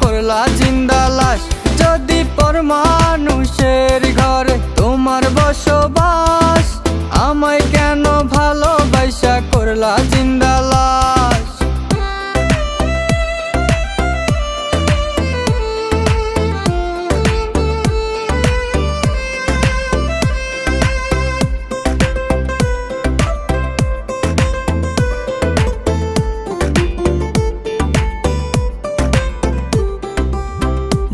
করলা জিন্দা লাশ যদি পর মানুষের ঘরে তোমার বসবাস